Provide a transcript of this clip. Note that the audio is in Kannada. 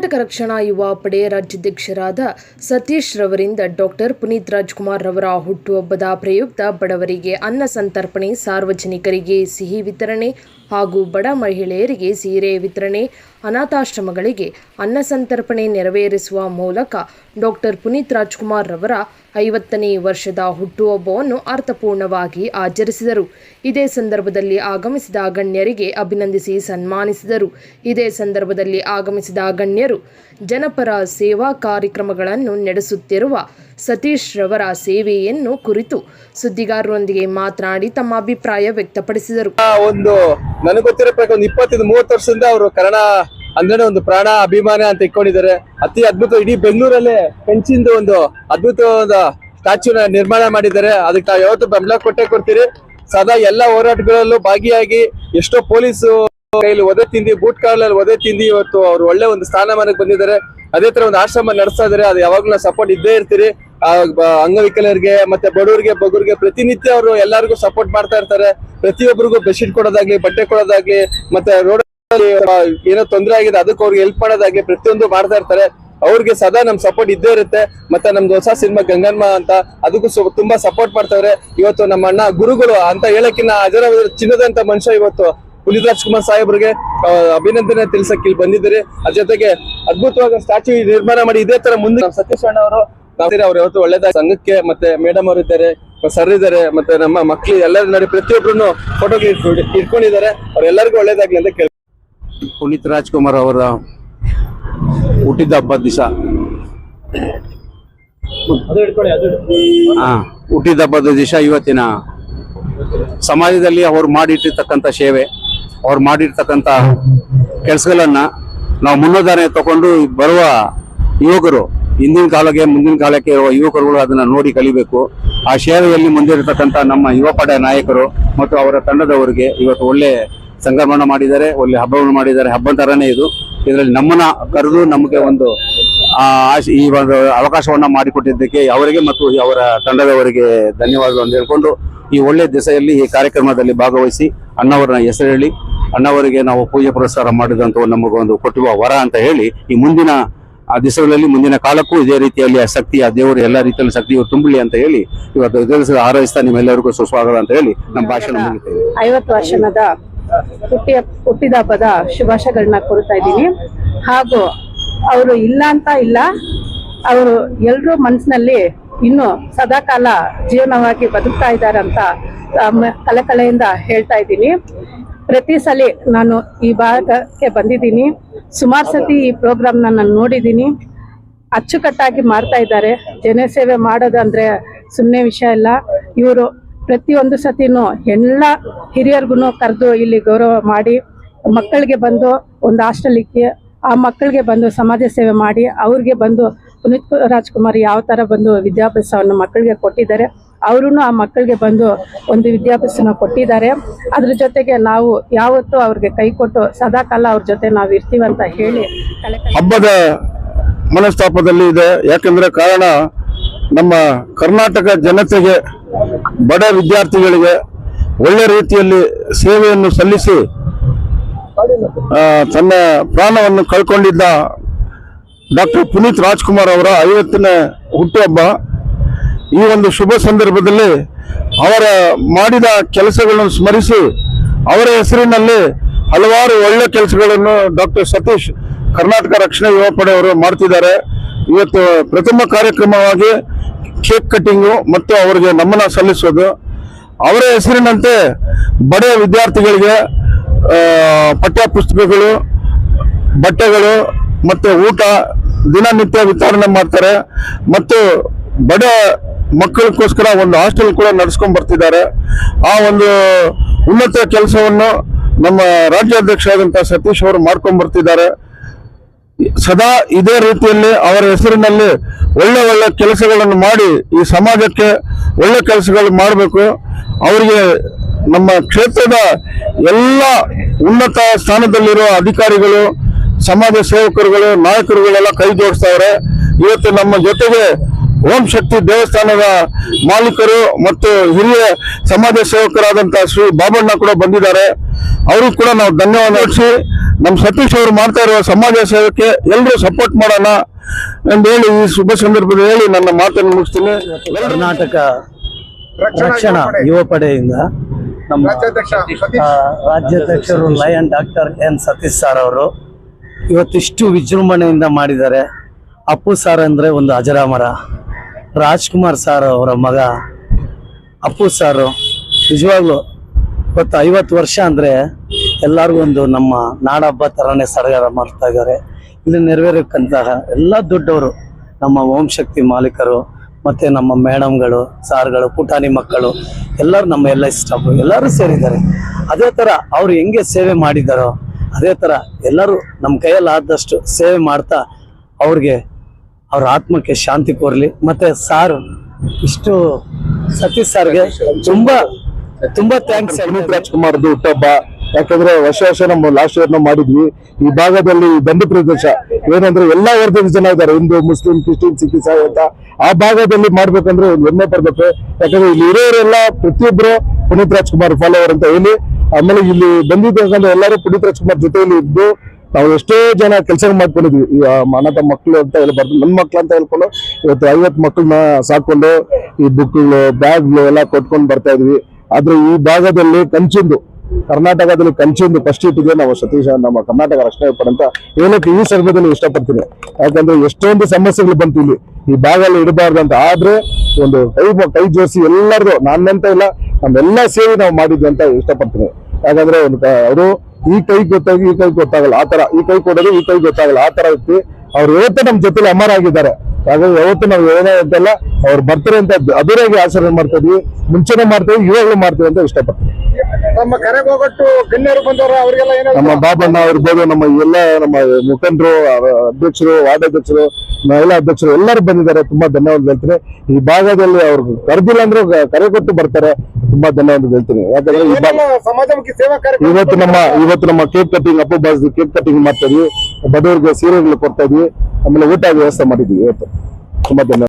ಕರ್ನಾಟಕ ರಕ್ಷಣಾ ಯುವ ಪಡೆ ರಾಜ್ಯಾಧ್ಯಕ್ಷರಾದ ಸತೀಶ್ ರವರಿಂದ ಡಾಕ್ಟರ್ ಪುನೀತ್ ರಾಜ್ಕುಮಾರ್ ರವರ ಹುಟ್ಟುಹಬ್ಬದ ಪ್ರಯುಕ್ತ ಬಡವರಿಗೆ ಅನ್ನ ಸಂತರ್ಪಣೆ, ಸಾರ್ವಜನಿಕರಿಗೆ ಸಿಹಿ ವಿತರಣೆ ಹಾಗೂ ಬಡ ಮಹಿಳೆಯರಿಗೆ ಸೀರೆ ವಿತರಣೆ, ಅನಾಥಾಶ್ರಮಗಳಿಗೆ ಅನ್ನ ಸಂತರ್ಪಣೆ ನೆರವೇರಿಸುವ ಮೂಲಕ ಡಾಕ್ಟರ್ ಪುನೀತ್ ರಾಜ್ಕುಮಾರ್ ರವರ ಐವತ್ತನೇ ವರ್ಷದ ಹುಟ್ಟುಹಬ್ಬವನ್ನು ಅರ್ಥಪೂರ್ಣವಾಗಿ ಆಚರಿಸಿದರು. ಇದೇ ಸಂದರ್ಭದಲ್ಲಿ ಆಗಮಿಸಿದ ಗಣ್ಯರಿಗೆ ಅಭಿನಂದಿಸಿ ಸನ್ಮಾನಿಸಿದರು. ಇದೇ ಸಂದರ್ಭದಲ್ಲಿ ಆಗಮಿಸಿದ ಗಣ್ಯರು ಜನಪರ ಸೇವಾ ಕಾರ್ಯಕ್ರಮಗಳನ್ನು ನಡೆಸುತ್ತಿರುವ ಸತೀಶ್ ರವರ ಸೇವೆಯನ್ನು ಕುರಿತು ಸುದ್ದಿಗಾರರೊಂದಿಗೆ ಮಾತನಾಡಿ ತಮ್ಮ ಅಭಿಪ್ರಾಯ ವ್ಯಕ್ತಪಡಿಸಿದರು. ಒಂದು ನನಗೆ ಗೊತ್ತಿರೋ ಪ್ರಕಾರ ಒಂದು ಇಪ್ಪತ್ತೈದು, ಮೂವತ್ತು ವರ್ಷದಿಂದ ಅವರು ಕನ್ನಡ ಅಂದ್ರೆ ಒಂದು ಪ್ರಾಣ ಅಭಿಮಾನ ಅಂತ ಇಟ್ಕೊಂಡಿದ್ದಾರೆ. ಅತಿ ಅದ್ಭುತ ಇಡೀ ಬೆಂಗಳೂರಲ್ಲೇ ಪೆಂಚಿಂದ ಒಂದು ಅದ್ಭುತವಾದ ಸ್ಟ್ಯಾಚ್ಯೂನ ನಿರ್ಮಾಣ ಮಾಡಿದ್ದಾರೆ. ಅದಕ್ಕೆ ನಾವು ಯಾವತ್ತು ಬೆಂಬಲ ಕೊಟ್ಟೆ ಕೊಡ್ತೀರಿ. ಸದಾ ಎಲ್ಲ ಹೋರಾಟಗಳಲ್ಲೂ ಭಾಗಿಯಾಗಿ ಎಷ್ಟೋ ಪೊಲೀಸು ಕೈಲಿ ಒದೆ ತಿಂದಿ, ಬೂಟ್ ಕಾಲಲ್ಲಿ ಒದೆ ತಿಂದಿ ಇವತ್ತು ಅವ್ರು ಒಳ್ಳೆ ಒಂದು ಸ್ಥಾನಮಾನಕ್ಕೆ ಬಂದಿದ್ದಾರೆ. ಅದೇ ತರ ಒಂದು ಆಶ್ರಮ ನಡೆಸ್ತಾ ಇದಾರೆ ಅದು ಯಾವಾಗ್ಲೂ ಸಪೋರ್ಟ್ ಇದ್ದೇ ಇರ್ತೀರಿ. ಅಂಗವಿಕಲರಿಗೆ ಮತ್ತೆ ಬಡವರಿಗೆ, ಬಗುರಿಗೆ ಪ್ರತಿನಿತ್ಯ ಅವರು ಎಲ್ಲರಿಗೂ ಸಪೋರ್ಟ್ ಮಾಡ್ತಾ ಇರ್ತಾರೆ. ಪ್ರತಿಯೊಬ್ಬರಿಗೂ ಬೆಡ್ಶೀಟ್ ಕೊಡೋದಾಗ್ಲಿ, ಬಟ್ಟೆ ಕೊಡೋದಾಗ್ಲಿ, ಮತ್ತೆ ರೋಡ್ ಏನೋ ತೊಂದರೆ ಆಗಿದೆ, ಅದಕ್ಕೆ ಅವ್ರಿಗೆ ಹೆಲ್ಪ್ ಮಾಡೋದಾಗ್ಲಿ ಪ್ರತಿಯೊಂದು ಮಾಡ್ತಾ ಇರ್ತಾರೆ. ಅವ್ರಿಗೆ ಸದಾ ನಮ್ ಸಪೋರ್ಟ್ ಇದ್ದೇ ಇರುತ್ತೆ. ಮತ್ತೆ ನಮ್ದು ಹೊಸ ಸಿನಿಮಾ ಗಂಗನ್ಮ ಅಂತ, ಅದಕ್ಕೂ ತುಂಬಾ ಸಪೋರ್ಟ್ ಮಾಡ್ತಾವ್ರೆ. ಇವತ್ತು ನಮ್ಮ ಅಣ್ಣ ಗುರುಗಳು ಅಂತ ಹೇಳಕ್ಕಿನ್ನ ಅಜರ ಚಿನ್ನದಂತ ಮನುಷ್ಯ ಇವತ್ತು. ಪುನೀತ್ ರಾಜ್ಕುಮಾರ್ ಸಾಹೇಬ್ರಿಗೆ ಅಭಿನಂದನೆ ತಿಳಿಸಕ್ಕೆ ಇಲ್ಲಿ ಬಂದಿದ್ದೀರಿ. ಅದ್ರ ಜೊತೆಗೆ ಅದ್ಭುತವಾದ ಸ್ಟ್ಯಾಚ್ಯೂ ನಿರ್ಮಾಣ ಮಾಡಿ ಇದೇ ತರ ಮುಂದೆ ನಮ್ಮ ಸತೀಶ್ ಅಣ್ಣ ಅವರು ಅವ್ರ ಯಾವತ್ತು ಒಳ್ಳೇದ ಸಂಘಕ್ಕೆ ಮತ್ತೆ ಮೇಡಮ್ ಅವರು ಇದ್ದಾರೆ ಸರ್ ಇದ್ದಾರೆ ಮತ್ತೆ ನಮ್ಮ ಮಕ್ಳು ಎಲ್ಲರ ನೋಡಿ ಪ್ರತಿಯೊಬ್ಬರು ಫೋಟೋ ಇಟ್ಕೊಂಡಿದ್ದಾರೆ. ಅವ್ರೆಲ್ಲರಿಗೂ ಒಳ್ಳೇದಾಗ್ಲಿ ಅಂತ ಕೇಳಿ ಪುನೀತ್ ರಾಜ್ಕುಮಾರ್ ಅವರ ಹುಟ್ಟಿದ ಹಬ್ಬದ ದಿವಸ. ಹುಟ್ಟಿದ ಹಬ್ಬದ ದಿವಸ ಇವತ್ತಿನ ಸಮಾಜದಲ್ಲಿ ಅವ್ರು ಮಾಡಿಟ್ಟಿರ್ತಕ್ಕಂಥ ಸೇವೆ. ಅವ್ರು ಮಾಡಿರ್ತಕ್ಕಂಥ ಕೆಲಸಗಳನ್ನ ನಾವು ಮುನ್ನುದಾರಣೆ ತಗೊಂಡು ಬರುವ ಯುವಕರು, ಹಿಂದಿನ ಕಾಲಕ್ಕೆ, ಮುಂದಿನ ಕಾಲಕ್ಕೆ ಇರುವ ಯುವಕರುಗಳು ಅದನ್ನ ನೋಡಿ ಕಲಿಬೇಕು. ಆ ಸೇವೆಯಲ್ಲಿ ಮುಂದಿರತಕ್ಕಂಥ ನಮ್ಮ ಯುವಪಡೆ ನಾಯಕರು ಮತ್ತು ಅವರ ತಂಡದವರಿಗೆ ಇವತ್ತು ಒಳ್ಳೆ ಸಂಕ್ರಮಣ ಮಾಡಿದ್ದಾರೆ, ಒಳ್ಳೆ ಹಬ್ಬವನ್ನು ಮಾಡಿದ್ದಾರೆ. ಹಬ್ಬ ತರನೇ ಇದು. ಇದರಲ್ಲಿ ನಮ್ಮನ್ನ ಕರೆದು ನಮಗೆ ಒಂದು ಈ ಒಂದು ಅವಕಾಶವನ್ನ ಮಾಡಿಕೊಟ್ಟಿದ್ದಕ್ಕೆ ಅವರಿಗೆ ಮತ್ತು ಅವರ ತಂಡದವರಿಗೆ ಧನ್ಯವಾದಗಳು ಅಂತ ಹೇಳ್ಕೊಂಡು ಈ ಒಳ್ಳೆ ದಿಸೆಯಲ್ಲಿ ಈ ಕಾರ್ಯಕ್ರಮದಲ್ಲಿ ಭಾಗವಹಿಸಿ ಅಣ್ಣವರನ್ನ ಹೆಸರು ಹೇಳಿ ಅಣ್ಣವರಿಗೆ ನಾವು ಪೂಜೆ ಪುರಸ್ಕಾರ ಮಾಡಿದಂತ ನಮಗೊಂದು ಕೊಟ್ಟಿರುವ ವರ ಅಂತ ಹೇಳಿ ಈ ಮುಂದಿನ, ಆ ದಿವಸಗಳಲ್ಲಿ ಮುಂದಿನ ಕಾಲಕ್ಕೂ ಇದೇ ರೀತಿಯಲ್ಲಿ ಆ ಶಕ್ತಿ, ಆ ದೇವರು ಎಲ್ಲ ರೀತಿಯಲ್ಲಿ ಶಕ್ತಿಯು ತುಂಬಲಿ ಅಂತ ಹೇಳಿ ಇವತ್ತು ದಿವಸ ಹಾರೈಸ್ತಾ ನಿಮ್ಮೆಲ್ಲರಿಗೂ ಸುಸ್ವಾಗತ ಅಂತ ಹೇಳಿ ನಮ್ಮ ಭಾಷಣ ಐವತ್ತು ವರ್ಷದ ಹುಟ್ಟಿಯ, ಹುಟ್ಟಿದ ಹಬ್ಬದ ಶುಭಾಶಯಗಳನ್ನ ಕೋರ್ತಾ ಇದ್ದೀನಿ. ಹಾಗೂ ಅವರು ಇಲ್ಲ ಅಂತ ಇಲ್ಲ, ಅವರು ಎಲ್ಲರೂ ಮನಸ್ಸಿನಲ್ಲಿ ಇನ್ನು ಸದಾಕಾಲ ಜೀವನವಾಗಿ ಬದುಕ್ತಾ ಇದ್ದಾರೆ ಅಂತ ಕಲೆಕಲೆಯಿಂದ ಹೇಳ್ತಾ ಇದ್ದೀನಿ. ಪ್ರತಿ ಸಲ ನಾನು ಈ ಭಾಗಕ್ಕೆ ಬಂದಿದ್ದೀನಿ. ಸುಮಾರು ಸತಿ ಈ ಪ್ರೋಗ್ರಾಮ್ನ ನಾನು ನೋಡಿದ್ದೀನಿ. ಅಚ್ಚುಕಟ್ಟಾಗಿ ಮಾಡ್ತಾ ಇದ್ದಾರೆ. ಜನಸೇವೆ ಮಾಡೋದಂದ್ರೆ ಸುಮ್ಮನೆ ವಿಷಯ ಇಲ್ಲ ಇವರು ಪ್ರತಿಯೊಂದು ಸತಿನೂ ಎಲ್ಲ ಹಿರಿಯರ್ಗು ಕರೆದು ಇಲ್ಲಿ ಗೌರವ ಮಾಡಿ, ಮಕ್ಕಳಿಗೆ ಬಂದು ಒಂದು ಹಾಸ್ಟೆಲಿಗೆ, ಆ ಮಕ್ಕಳಿಗೆ ಬಂದು ಸಮಾಜ ಸೇವೆ ಮಾಡಿ, ಅವ್ರಿಗೆ ಬಂದು ಪುನೀತ್ ರಾಜ್ಕುಮಾರ್ ಯಾವ ಥರ ಬಂದು ವಿದ್ಯಾಭ್ಯಾಸವನ್ನು ಮಕ್ಕಳಿಗೆ ಕೊಟ್ಟಿದ್ದಾರೆ ಅವರು ಆ ಮಕ್ಕಳಿಗೆ ಬಂದು ಒಂದು ವಿದ್ಯಾಭ್ಯಾಸನ ಕೊಟ್ಟಿದ್ದಾರೆ. ಅದ್ರ ಜೊತೆಗೆ ನಾವು ಯಾವತ್ತೂ ಅವ್ರಿಗೆ ಕೈ ಕೊಟ್ಟು ಸದಾಕಾಲ ಅವ್ರ ಜೊತೆ ನಾವು ಇರ್ತೀವಂತ ಹೇಳಿ ಹಬ್ಬದ ಮನಸ್ತಾಪದಲ್ಲಿ ಇದೆ. ಯಾಕಂದ್ರೆ ಕಾರಣ ನಮ್ಮ ಕರ್ನಾಟಕ ಜನತೆಗೆ, ಬಡ ವಿದ್ಯಾರ್ಥಿಗಳಿಗೆ ಒಳ್ಳೆ ರೀತಿಯಲ್ಲಿ ಸೇವೆಯನ್ನು ಸಲ್ಲಿಸಿ ತನ್ನ ಪ್ರಾಣವನ್ನು ಕಳ್ಕೊಂಡಿದ್ದ ಡಾಕ್ಟರ್ ಪುನೀತ್ ರಾಜ್ಕುಮಾರ್ ಅವರ ಐವತ್ತನೇ ಹುಟ್ಟುಹಬ್ಬ ಈ ಒಂದು ಶುಭ ಸಂದರ್ಭದಲ್ಲಿ ಅವರ ಮಾಡಿದ ಕೆಲಸಗಳನ್ನು ಸ್ಮರಿಸಿ ಅವರ ಹೆಸರಿನಲ್ಲಿ ಹಲವಾರು ಒಳ್ಳೆ ಕೆಲಸಗಳನ್ನು ಡಾಕ್ಟರ್ ಸತೀಶ್ ಕರ್ನಾಟಕ ರಕ್ಷಣಾ ಯುವ ಪಡೆ ಅವರು ಮಾಡ್ತಿದ್ದಾರೆ. ಇವತ್ತು ಪ್ರಥಮ ಕಾರ್ಯಕ್ರಮವಾಗಿ ಕೇಕ್ ಕಟ್ಟಿಂಗು ಮತ್ತು ಅವರಿಗೆ ನಮನ ಸಲ್ಲಿಸೋದು. ಅವರ ಹೆಸರಿನಂತೆ ಬಡ ವಿದ್ಯಾರ್ಥಿಗಳಿಗೆ ಪಠ್ಯಪುಸ್ತಕಗಳು ಪಠ್ಯ ಪುಸ್ತಕಗಳು ಬಟ್ಟೆಗಳು ಮತ್ತು ಊಟ ದಿನನಿತ್ಯ ವಿತರಣೆ ಮಾಡ್ತಾರೆ. ಮತ್ತು ಬಡ ಮಕ್ಕಳಿಗೋಸ್ಕರ ಒಂದು ಹಾಸ್ಟೆಲ್ ಕೂಡ ನಡೆಸ್ಕೊಂಡ್ ಬರ್ತಿದ್ದಾರೆ. ಆ ಒಂದು ಉನ್ನತ ಕೆಲಸವನ್ನು ನಮ್ಮ ರಾಜ್ಯಾಧ್ಯಕ್ಷರಾದಂಥ ಸತೀಶ್ ಅವರು ಮಾಡ್ಕೊಂಡು ಬರ್ತಿದ್ದಾರೆ. ಸದಾ ಇದೇ ರೀತಿಯಲ್ಲಿ ಅವರ ಹೆಸರಿನಲ್ಲಿ ಒಳ್ಳೆ ಒಳ್ಳೆ ಕೆಲಸಗಳನ್ನು ಮಾಡಿ ಈ ಸಮಾಜಕ್ಕೆ ಒಳ್ಳೆ ಕೆಲಸಗಳು ಮಾಡಬೇಕು. ಅವರಿಗೆ ನಮ್ಮ ಕ್ಷೇತ್ರದ ಎಲ್ಲ ಉನ್ನತ ಸ್ಥಾನದಲ್ಲಿರುವ ಅಧಿಕಾರಿಗಳು ಸಮಾಜ ಸೇವಕರುಗಳು ನಾಯಕರುಗಳೆಲ್ಲ ಕೈ ಜೋಡಿಸ್ತಾವ್ರೆ. ಇವತ್ತು ನಮ್ಮ ಜೊತೆಗೆ ಓಂ ಶಕ್ತಿ ದೇವಸ್ಥಾನದ ಮಾಲೀಕರು ಮತ್ತು ಹಿರಿಯ ಸಮಾಜ ಸೇವಕರಾದಂತಹ ಶ್ರೀ ಬಾಬಣ್ಣ ಕೂಡ ಬಂದಿದ್ದಾರೆ. ಅವ್ರಿಗೂ ಕೂಡ ನಾವು ಧನ್ಯವಾದ ನಡೆಸಿ ನಮ್ಮ ಸತೀಶ್ ಅವರು ಮಾಡ್ತಾ ಇರುವ ಸಮಾಜ ಸೇವಕ್ಕೆ ಎಲ್ಲರೂ ಸಪೋರ್ಟ್ ಮಾಡೋಣ ಎಂದು ಹೇಳಿ ಈ ಶುಭ ಸಂದರ್ಭದಲ್ಲಿ ಹೇಳಿ ನನ್ನ ಮಾತನ್ನು ಮುಗಿಸ್ತೀನಿ. ಕರ್ನಾಟಕ ರಕ್ಷಣಾ ಯುವ ಪಡೆಯಿಂದ ನಮ್ಮ ರಾಜ್ಯಾಧ್ಯಕ್ಷರು lion doctor N Satish sir ಅವರು. ಇವತ್ತಿಷ್ಟು ವಿಜೃಂಭಣೆಯಿಂದ ಮಾಡಿದ್ದಾರೆ. ಅಪ್ಪು ಸಾರ್ ಅಂದರೆ ಒಂದು ಅಜರಾಮರ. ರಾಜ್ಕುಮಾರ್ ಸಾರ್ ಅವರ ಮಗ ಅಪ್ಪು ಸಾರು. ನಿಜವಾಗ್ಲೂ ಇವತ್ತು ಐವತ್ತು ವರ್ಷ ಅಂದರೆ ಎಲ್ಲರಿಗೂ ಒಂದು ನಮ್ಮ ನಾಡಹಬ್ಬ ಥರನೇ ಸಡಗರ ಮಾಡ್ತಾ ಇದ್ದಾರೆ. ಇಲ್ಲಿ ನೆರವೇರಕ್ಕಂತಹ ಎಲ್ಲ ದೊಡ್ಡವರು, ನಮ್ಮ ಓಂ ಶಕ್ತಿ ಮಾಲೀಕರು ಮತ್ತು ನಮ್ಮ ಮೇಡಮ್ಗಳು, ಸಾರ್ಗಳು, ಪುಟಾಣಿ ಮಕ್ಕಳು, ಎಲ್ಲರೂ ನಮ್ಮ ಎಲ್ಲ ಸ್ಟಾಫ್ ಎಲ್ಲರೂ ಸೇರಿದ್ದಾರೆ. ಅದೇ ಥರ ಅವರು ಹೆಂಗೆ ಸೇವೆ ಮಾಡಿದಾರೋ ಅದೇ ಥರ ಎಲ್ಲರೂ ನಮ್ಮ ಕೈಯಲ್ಲಿ ಆದಷ್ಟು ಸೇವೆ ಮಾಡ್ತಾ ಅವ್ರಿಗೆ ಅವ್ರ ಆತ್ಮಕ್ಕೆ ಶಾಂತಿ ಕೋರ್ಲಿ. ಮತ್ತೆ ಸಾರು ಇಷ್ಟು ಸತೀಶ್ ಸಾರ್ಗೆ ತುಂಬಾ ತುಂಬಾ ಥ್ಯಾಂಕ್ಸ್ ಅನುಪ್ ರಾಜ್ಕುಮಾರ್ದು ಹುಟ್ಟಬ್ಬ ಯಾಕಂದ್ರೆ ವರ್ಷ ವರ್ಷ ನಮ್ಮ ಲಾಸ್ಟ್ ಇಯರ್ ನಾವು ಮಾಡಿದ್ವಿ. ಈ ಭಾಗದಲ್ಲಿ ದಂಡು ಪ್ರದೇಶ ಏನಂದ್ರೆ ಎಲ್ಲಾ ವರ್ಗದ ಜನ ಇದ್ದಾರೆ. ಹಿಂದೂ ಮುಸ್ಲಿಂ ಕ್ರಿಶ್ಚಿಯನ್ ಸಿಖ್ ಇಸಾಯಿ ಅಂತ. ಆ ಭಾಗದಲ್ಲಿ ಮಾಡ್ಬೇಕಂದ್ರೆ ಒಂದು ಹೆಮ್ಮೆ ಪಡ್ಬೇಕು ಯಾಕಂದ್ರೆ ಇಲ್ಲಿ ಇರೋರೆಲ್ಲ ಪ್ರತಿಯೊಬ್ರು ಪುನೀತ್ ರಾಜ್ಕುಮಾರ್ ಫಾಲೋವರ್ ಅಂತ ಹೇಳಿ ಆಮೇಲೆ ಇಲ್ಲಿ ಬಂದಿದ್ದ ಎಲ್ಲರೂ ಪುನೀತ್ ರಾಜ್ಕುಮಾರ್ ಜೊತೆಯಲ್ಲಿ ಇದ್ದು ನಾವು ಎಷ್ಟೋ ಜನ ಕೆಲಸ ಮಾಡ್ಕೊಂಡಿದ್ವಿ. ಈ ಅನಾಥ ಮಕ್ಕಳು ಅಂತ ಹೇಳ್ಬಾರ್ದು ನನ್ನ ಮಕ್ಳು ಅಂತ ಹೇಳ್ಕೊಂಡು ಇವತ್ತು ಐವತ್ತು ಮಕ್ಕಳನ್ನ ಸಾಕೊಂಡು ಈ ಬುಕ್ಗಳು ಬ್ಯಾಗ್ಗಳು ಎಲ್ಲ ಕೊಟ್ಕೊಂಡು ಬರ್ತಾ ಇದ್ವಿ. ಆದ್ರೆ ಈ ಭಾಗದಲ್ಲಿ ಕಂಚಿಂದು ಕರ್ನಾಟಕದಲ್ಲಿ ಕಂಚಿಂದು ಫಸ್ಟ್ ಇಟ್ಟಿದ್ರೆ ನಾವು ಸತೀಶ, ನಮ್ಮ ಕರ್ನಾಟಕ ರಕ್ಷಣೆ ಪಡೆಂತ ಹೇಳೋಕೆ ಈ ಸಂದರ್ಭದಲ್ಲಿ ಇಷ್ಟಪಡ್ತೀನಿ? ಯಾಕಂದ್ರೆ ಎಷ್ಟೊಂದು ಸಮಸ್ಯೆಗಳು ಬಂತು ಇಲ್ಲಿ. ಈ ಭಾಗದಲ್ಲಿ ಇಡಬಾರ್ದು ಅಂತ ಆದ್ರೆ ಒಂದು ಕೈ ಕೈ ಜೋಡಿಸಿ ಎಲ್ಲರದು, ನಾನಂತ ಇಲ್ಲ, ನಮ್ಮೆಲ್ಲ ಸೇರಿ ನಾವು ಮಾಡಿದ್ವಿ ಅಂತ ಇಷ್ಟಪಡ್ತೀನಿ. ಯಾಕಂದ್ರೆ ಒಂದು ಅವರು ಈ ಕೈ ಗೊತ್ತಾಗಿ ಈ ಕೈ ಗೊತ್ತಾಗಲ್ಲ, ಆ ತರ ಈ ಕೈ ಕೊಡೋದು ಈ ಕೈ ಗೊತ್ತಾಗಲ್ಲ, ಆ ತರ ವ್ಯಕ್ತಿ ಅವ್ರು ಇವತ್ತೇ ನಮ್ಮ ಜೊತೆಲಿ ಅಮರ ಆಗಿದ್ದಾರೆ. ಹಾಗಾಗಿ ಯಾವತ್ತು ನಾವು ಏನೇ ಅಂತೆಲ್ಲ ಅವ್ರು ಬರ್ತಾರೆ ಅಂತ ಅದುರಾಗಿ ಆಚರಣೆ ಮಾಡ್ತಾ ಇದ್ವಿ ಮುಂಚೆನೆ ಮಾಡ್ತೀವಿ ಇವಾಗಲೂ ಮಾಡ್ತೀವಿ ಅಂತ ಇಷ್ಟಪಡ್ತೀವಿ ನಮ್ಮ ಕರೆಗೆ ಹೋಗೊಟ್ಟು ಗಣ್ಯರು ಬಂದವರು ಅವರಿಗೆಲ್ಲ ಏನೋ ನಮ್ಮ ಬಾಬಣ್ಣ ಇರ್ಬೋದು ನಮ್ಮ ಎಲ್ಲ ನಮ್ಮ ಮುಖಂಡರು ಅಧ್ಯಕ್ಷರು ವಾರ್ಡ್ ಅಧ್ಯಕ್ಷರು ಮಹಿಳಾ ಅಧ್ಯಕ್ಷರು ಎಲ್ಲರೂ ಬಂದಿದ್ದಾರೆ ತುಂಬಾ ಧನ್ಯವಾದ ಹೇಳ್ತಾರೆ ಈ ಭಾಗದಲ್ಲಿ ಅವ್ರು ಕರೆದಿಲ್ಲ ಅಂದ್ರೆ ಕರೆ ಕೊಟ್ಟು ಬರ್ತಾರೆ. ತುಂಬಾ ಧನ್ಯವಾದ ಹೇಳ್ತೀನಿ. ಯಾಕಂದ್ರೆ ಸಮಾಜಮುಖಿ ಸೇವಾ ಕಾರ್ಯಕ್ರಮ ಇವತ್ತು ನಮ್ಮ ಇವತ್ತು ನಮ್ಮ cake cutting Appu boss cake cutting ಮಾಡ್ತಾ ಇದ್ವಿ. ಬಡವರಿಗೆ ಸೀರೆಗಳು ಕೊಡ್ತಾ ಇದ್ವಿ. ಆಮೇಲೆ ಊಟ ವ್ಯವಸ್ಥೆ ಮಾಡಿದ್ವಿ ಇವತ್ತು. ತುಂಬಾ ಧನ್ಯವಾದ